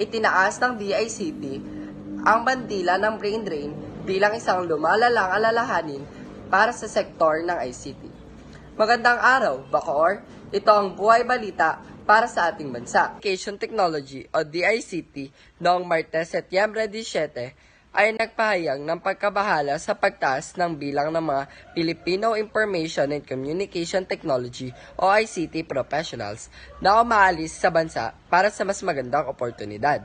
itinaas ng DICT ang bandila ng brain drain bilang isang lumalalang alalahanin para sa sektor ng ICT. Magandang araw, Bacoor. Ito ang buhay balita para sa ating bansa. Education Technology o DICT noong Martes, Setyembre 17 ay nagpahayag ng pagkabahala sa pagtaas ng bilang ng mga Filipino Information and Communication Technology o ICT professionals na umaalis sa bansa para sa mas magandang oportunidad.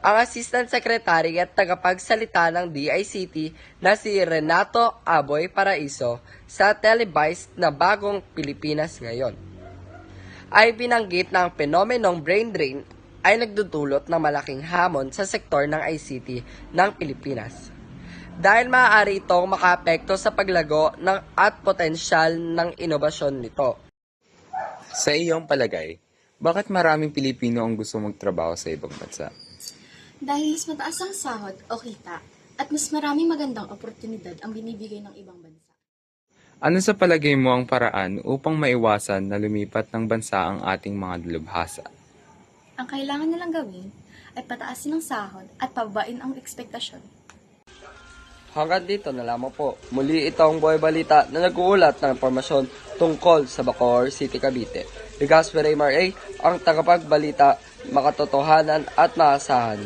Ang Assistant Secretary at tagapagsalita ng DICT na si Renato Aboy Paraiso sa Televised na Bagong Pilipinas ngayon ay binanggit na ang fenomenong brain drain ay nagdudulot ng malaking hamon sa sektor ng ICT ng Pilipinas. Dahil maaari itong makaapekto sa paglago ng at potensyal ng inobasyon nito. Sa iyong palagay, bakit maraming Pilipino ang gusto magtrabaho sa ibang bansa? Dahil mas mataas ang sahod o kita at mas maraming magandang oportunidad ang binibigay ng ibang bansa. Ano sa palagay mo ang paraan upang maiwasan na lumipat ng bansa ang ating mga dalubhasa? Ang kailangan nilang gawin ay pataasin ang sahod at pababain ang ekspektasyon. Hanggang dito na lamang po. Muli ito ang buhay balita na nag-uulat ng impormasyon tungkol sa Bacoor City, Cavite. Ligas Raymar A, ang tagapagbalita, makatotohanan at maasahan.